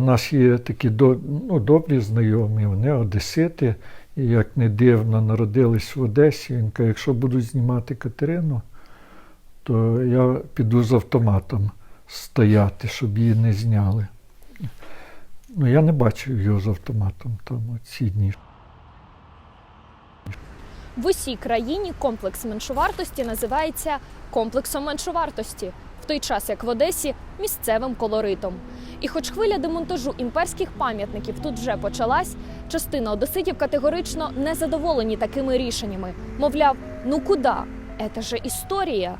У нас є такі ну, добрі знайомі, вони одесити, і як не дивно, народились в Одесі. Він каже, якщо будуть знімати Катерину, то я піду з автоматом стояти, щоб її не зняли. Ну, я не бачив його з автоматом там ці дні. В усій країні комплекс меншовартості називається комплексом меншовартості, той час як в Одесі місцевим колоритом. І хоч хвиля демонтажу імперських пам'ятників тут вже почалась, частина одеситів категорично не задоволені такими рішеннями. Мовляв, ну куди? Це ж історія.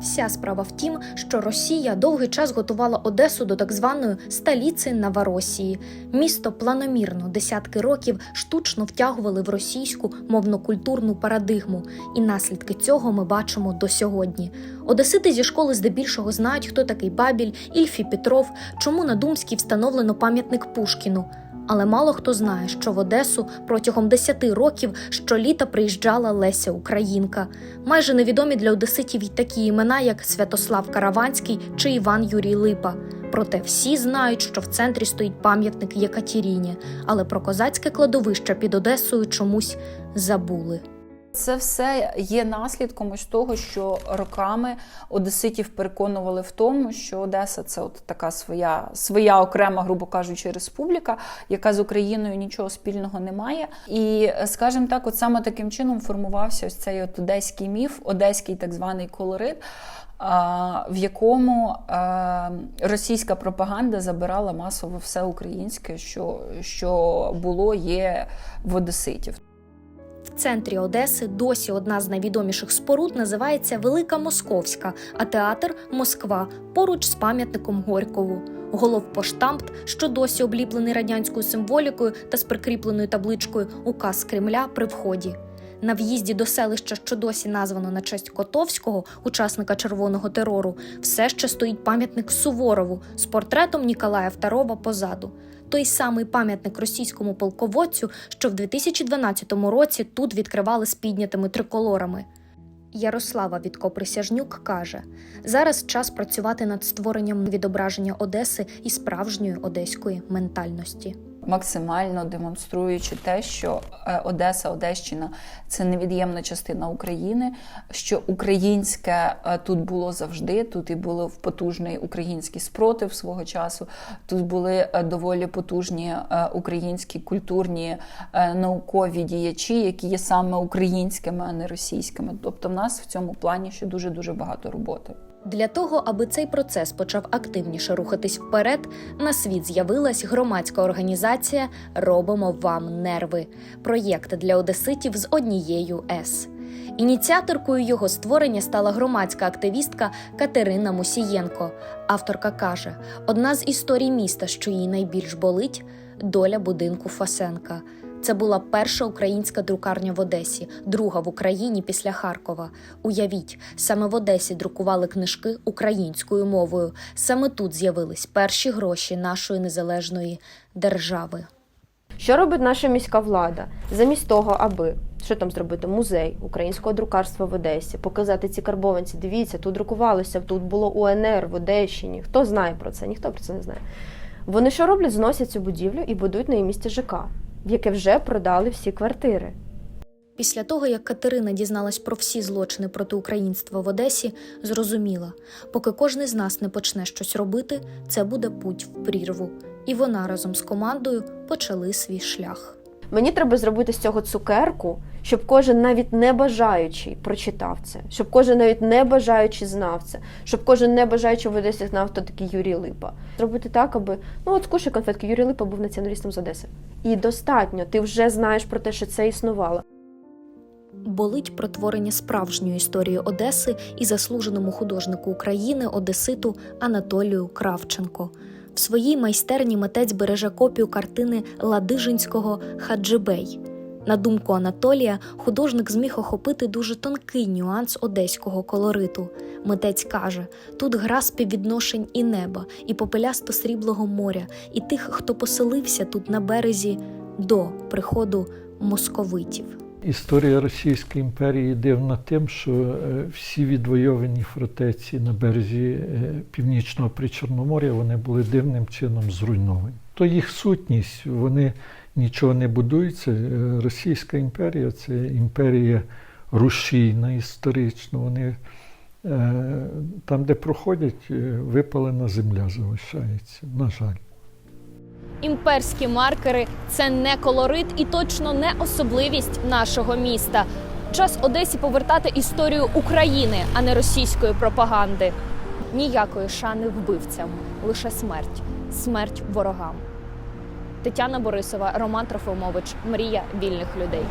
Вся справа в тім, що Росія довгий час готувала Одесу до так званої столиці Новоросії. Місто планомірно десятки років штучно втягували в російську мовно-культурну парадигму, і наслідки цього ми бачимо до сьогодні. Одесити зі школи здебільшого знають, хто такий Бабіль, Ільфі Петров, чому на Думській встановлено пам'ятник Пушкіну. Але мало хто знає, що в Одесу протягом 10 років щоліта приїжджала Леся Українка. Майже невідомі для одеситів й такі імена, як Святослав Караванський чи Іван Юрій Липа. Проте всі знають, що в центрі стоїть пам'ятник Єкатеріні, але про козацьке кладовище під Одесою чомусь забули. Це все є наслідком ось того, що роками одеситів переконували в тому, що Одеса це от така своя, своя окрема, грубо кажучи, республіка, яка з Україною нічого спільного не має. І, скажімо так, от саме таким чином формувався ось цей от одеський міф, одеський так званий колорит. В якому російська пропаганда забирала масово все українське, що, що було, є в одеситів. Центрі Одеси досі одна з найвідоміших споруд називається Велика Московська, а театр Москва поруч з пам'ятником Горькову. Головпоштамт, що досі обліплений радянською символікою та з прикріпленою табличкою Указ Кремля при вході. На в'їзді до селища, що досі названо на честь Котовського, учасника червоного терору, все ще стоїть пам'ятник Суворову з портретом Ніколая II позаду. Той самий пам'ятник російському полководцю, що в 2012 році тут відкривали з піднятими триколорами. Ярослава Вітко-Присяжнюк каже: зараз час працювати над створенням відображення Одеси і справжньої одеської ментальності. Максимально демонструючи те, що е, Одеса, Одещина це невід'ємна частина України, що українське е, тут було завжди. Тут і був потужний український спротив свого часу. Тут були е, доволі потужні українські культурні наукові діячі, які є саме українськими, а не російськими. Тобто, в нас в цьому плані ще дуже дуже багато роботи. Для того, аби цей процес почав активніше рухатись вперед, на світ з'явилась громадська організація Робимо вам нерви проєкт для одеситів з однією С. Ініціаторкою його створення стала громадська активістка Катерина Мусієнко. Авторка каже: одна з історій міста, що їй найбільш болить доля будинку Фасенка. Це була перша українська друкарня в Одесі, друга в Україні після Харкова. Уявіть, саме в Одесі друкували книжки українською мовою. Саме тут з'явились перші гроші нашої незалежної держави. Що робить наша міська влада? Замість того, аби що там зробити? Музей українського друкарства в Одесі, показати ці карбованці. Дивіться, тут друкувалося, тут було УНР в Одещині. Хто знає про це? Ніхто про це не знає. Вони що роблять? Зносять цю будівлю і будують на її місці ЖК, в яке вже продали всі квартири. Після того, як Катерина дізналась про всі злочини проти українства в Одесі, зрозуміла, поки кожен з нас не почне щось робити, це буде путь в прірву. І вона разом з командою почали свій шлях. Мені треба зробити з цього цукерку, щоб кожен навіть не бажаючий прочитав це, щоб кожен навіть не бажаючий знав це, щоб кожен не бажаючий в Одесі знав, хто такий Юрій Липа. Зробити так, аби ну от скушай конфетки, Юрій Липа був націоналістом з Одеси. І достатньо, ти вже знаєш про те, що це існувало. Болить про творення справжньої історії Одеси і заслуженому художнику України Одеситу Анатолію Кравченко. В своїй майстерні митець береже копію картини Ладижинського Хаджибей. На думку Анатолія, художник зміг охопити дуже тонкий нюанс одеського колориту. Митець каже: тут гра співвідношень і неба, і попелясто сріблого моря, і тих, хто поселився тут на березі до приходу московитів. Історія Російської імперії дивна тим, що е, всі відвойовані фортеці на березі е, північного причорномор'я вони були дивним чином зруйновані. То їх сутність, вони нічого не будуються. Е, Російська імперія це імперія рушійна історично. Вони там, де проходять, випалена земля залишається. На жаль. Імперські маркери це не колорит і точно не особливість нашого міста. Час Одесі повертати історію України, а не російської пропаганди. Ніякої шани вбивцям, лише смерть, смерть ворогам. Тетяна Борисова, Роман Трофимович, Мрія вільних людей.